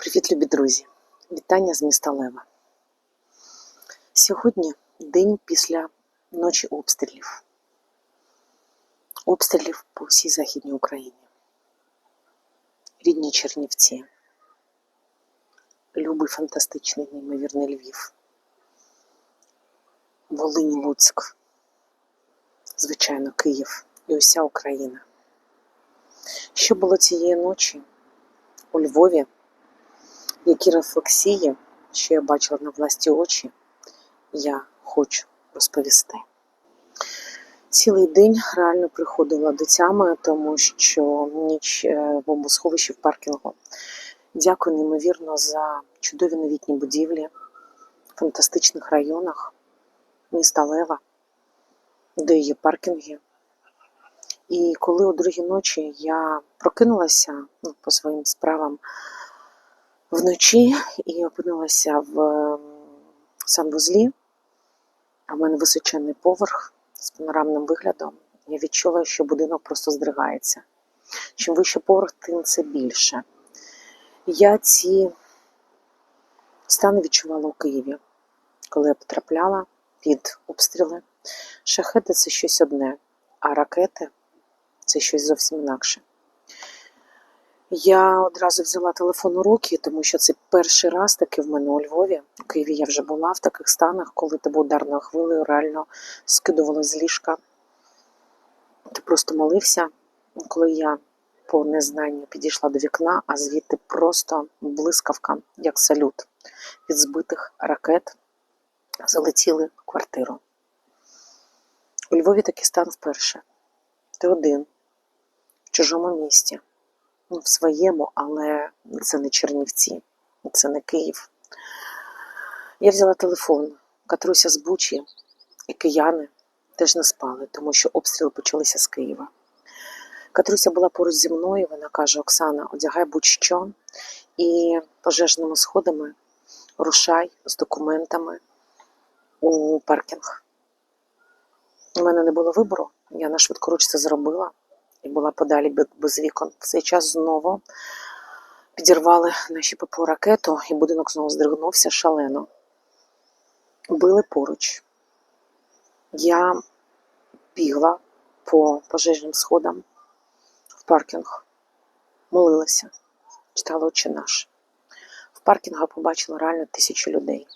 Привіт, любі друзі! Вітання з міста Лева. Сьогодні день після ночі обстрілів. Обстрілів по всій Західній Україні. Рідні Чернівці. Любий фантастичний, неймовірний Львів. Волинь Луцьк. Звичайно, Київ і уся Україна. Що було цієї ночі у Львові? Які рефлексії, що я бачила на власні очі, я хочу розповісти. Цілий день реально приходила до тями, тому що ніч е, в бомбосховищі в паркінгу. Дякую неймовірно за чудові новітні будівлі в фантастичних районах міста Лева, де є паркінги. І коли о другій ночі я прокинулася ну, по своїм справам вночі і опинилася в ем, санвузлі, а в мене височений поверх з панорамним виглядом. Я відчула, що будинок просто здригається. Чим вище поверх, тим це більше. Я ці стани відчувала у Києві, коли я потрапляла під обстріли. Шахети це щось одне, а ракети це щось зовсім інакше. Я одразу взяла телефон у руки, тому що це перший раз таки в мене у Львові. У Києві я вже була в таких станах, коли тебе ударною хвилею реально скидувало з ліжка. Ти просто молився, коли я по незнанню підійшла до вікна, а звідти просто блискавка, як салют від збитих ракет, залетіли в квартиру. У Львові такий стан вперше. Ти один в чужому місті в своєму, але це не Чернівці, це не Київ. Я взяла телефон, Катруся з Бучі і кияни теж не спали, тому що обстріли почалися з Києва. Катруся була поруч зі мною, вона каже: Оксана, одягай будь-що і пожежними сходами рушай з документами у паркінг. У мене не було вибору, я на швидкоруч це зробила і була подалі без вікон. В цей час знову підірвали наші ППО ракету, і будинок знову здригнувся шалено. Били поруч. Я бігла по пожежним сходам в паркінг, молилася, читала очі наш. В паркінгу побачила реально тисячу людей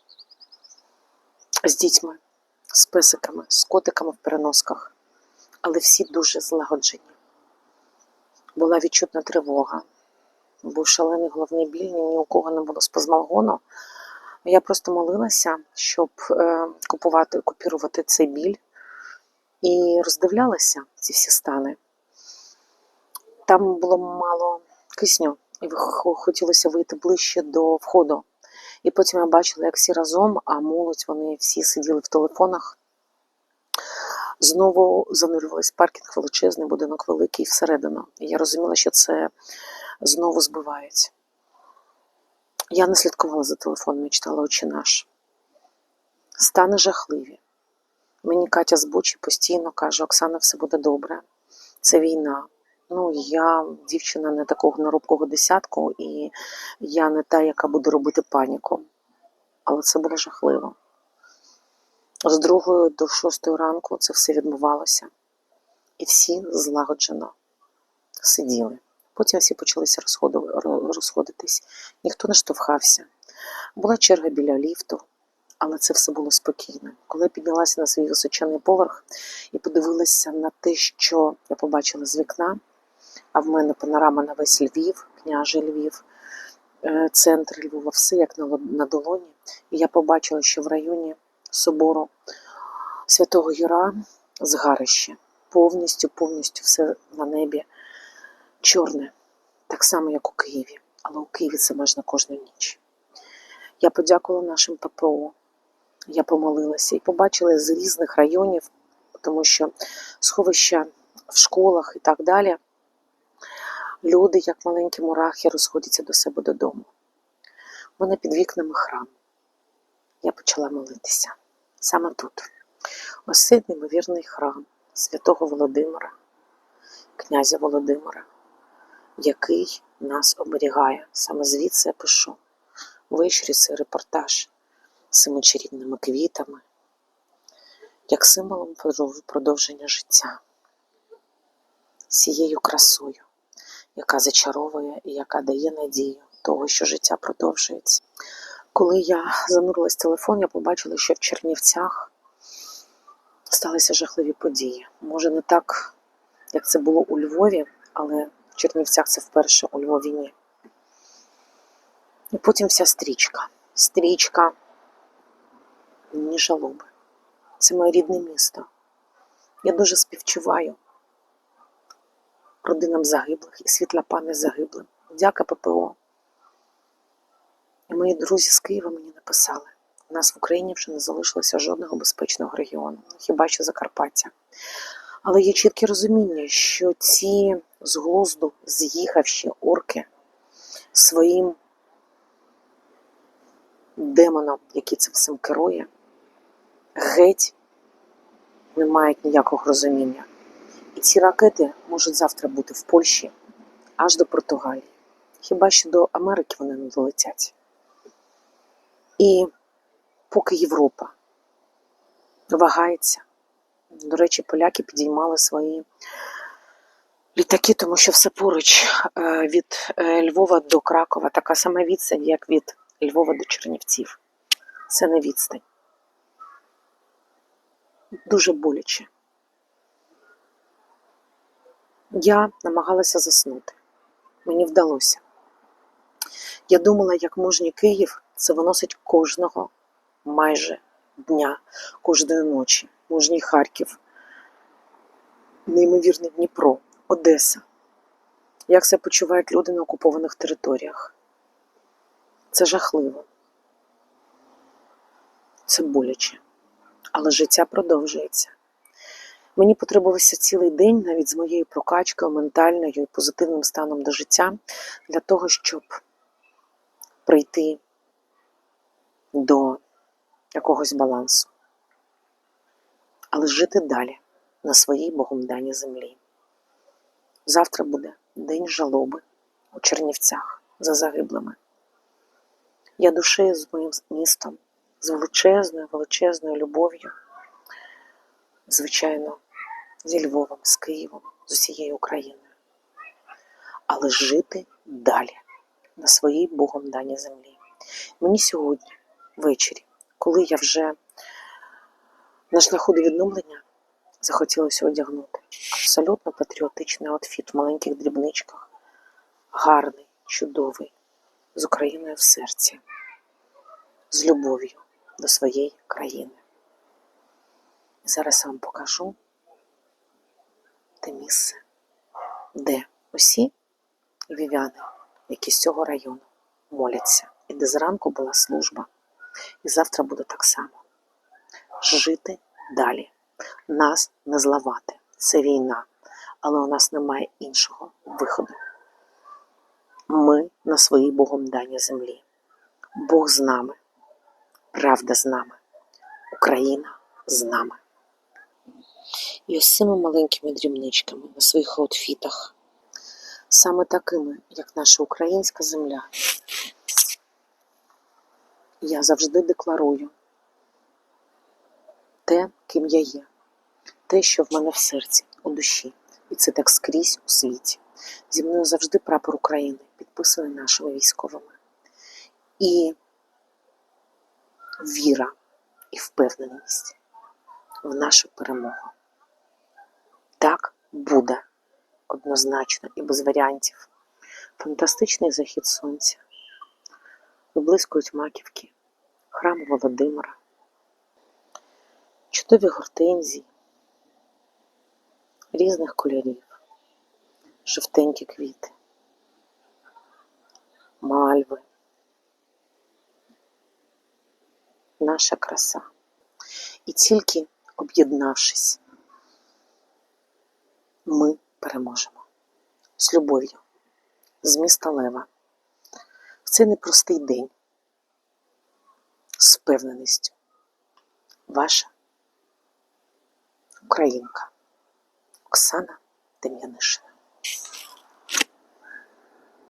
з дітьми, з песиками, з котиками в переносках, але всі дуже злагоджені була відчутна тривога. Був шалений головний біль, ні у кого не було спазмалгону. Я просто молилася, щоб е, купувати, купірувати цей біль і роздивлялася ці всі стани. Там було мало кисню, і хотілося вийти ближче до входу. І потім я бачила, як всі разом, а молодь вони всі сиділи в телефонах. Знову занурювались паркінг величезний, будинок великий всередину. І я розуміла, що це знову збивають. Я не слідкувала за телефоном, я читала очі наш. Стани жахливі. Мені Катя з Бучі постійно каже: Оксана, все буде добре. Це війна. Ну, я дівчина не такого наробкого десятку, і я не та, яка буде робити паніку. Але це було жахливо. З другої до шостої ранку це все відбувалося. І всі злагоджено сиділи. Потім всі почалися розходитись. Ніхто не штовхався. Була черга біля ліфту, але це все було спокійно. Коли я піднялася на свій височений поверх і подивилася на те, що я побачила з вікна, а в мене панорама на весь Львів, княжий Львів, е, центр Львова, все як на долоні. І я побачила, що в районі собору святого Юра згарище. Повністю, повністю все на небі чорне, так само, як у Києві. Але у Києві це можна кожну ніч. Я подякувала нашим ППО, я помолилася і побачила з різних районів, тому що сховища в школах і так далі. Люди, як маленькі мурахи, розходяться до себе додому. У мене під вікнами храм. Я почала молитися саме тут. Ось цей неймовірний храм святого Володимира, князя Володимира, який нас оберігає. Саме звідси я пишу. Цей репортаж з цими чарівними квітами, як символом продовження життя, цією красою, яка зачаровує і яка дає надію того, що життя продовжується. Коли я занурилась в телефон, я побачила, що в Чернівцях сталися жахливі події. Може, не так, як це було у Львові, але в Чернівцях це вперше у Львові ні. І потім вся стрічка. Стрічка ні жалоби. Це моє рідне місто. Я дуже співчуваю родинам загиблих і світла пам'ять загиблим. Дяка ППО. Мої друзі з Києва мені написали: у нас в Україні вже не залишилося жодного безпечного регіону, хіба що Закарпаття. Але є чітке розуміння, що ці з глузду з'їхавші орки своїм демоном, який цим всім керує, геть не мають ніякого розуміння. І ці ракети можуть завтра бути в Польщі аж до Португалії. Хіба що до Америки вони не долетять. І поки Європа вагається, до речі, поляки підіймали свої літаки, тому що все поруч е, від е, Львова до Кракова така сама відстань, як від Львова до Чернівців. Це не відстань. Дуже боляче. Я намагалася заснути. Мені вдалося. Я думала, як мужній Київ це виносить кожного майже дня, кожної ночі. Мужній Харків, неймовірний Дніпро, Одеса. Як себе почувають люди на окупованих територіях? Це жахливо. Це боляче. Але життя продовжується. Мені потребувався цілий день навіть з моєю прокачкою ментальною і позитивним станом до життя для того, щоб прийти до якогось балансу, але жити далі на своїй Богом даній землі. Завтра буде день жалоби у Чернівцях за загиблими. Я душею з моїм містом, з величезною, величезною любов'ю, звичайно, зі Львовом, з Києвом, з усією Україною. Але жити далі на своїй Богом даній землі. Мені сьогодні, ввечері, коли я вже на шляху до відновлення захотілося одягнути. Абсолютно патріотичний аутфіт в маленьких дрібничках, гарний, чудовий, з Україною в серці, з любов'ю до своєї країни. І зараз я вам покажу те місце, де усі вів'яни, які з цього району моляться, і де зранку була служба, і завтра буде так само. Жити далі, нас не зламати. Це війна, але у нас немає іншого виходу. Ми на своїй Богом даній землі. Бог з нами, правда з нами, Україна з нами. І ось цими маленькими дрібничками на своїх аутфітах, саме такими, як наша українська земля, я завжди декларую те, ким я є, те, що в мене в серці, у душі. І це так скрізь у світі. Зі мною завжди прапор України, підписаний нашими військовими. І віра і впевненість в нашу перемогу. Так буде однозначно і без варіантів. Фантастичний захід сонця, виблискують маківки, храм Володимира, чудові гортензії різних кольорів, жовтенькі квіти, мальви, наша краса. І тільки об'єднавшись, ми переможемо. З любов'ю, з міста Лева. В цей непростий день з впевненістю. Ваша українка Оксана Дем'янишина.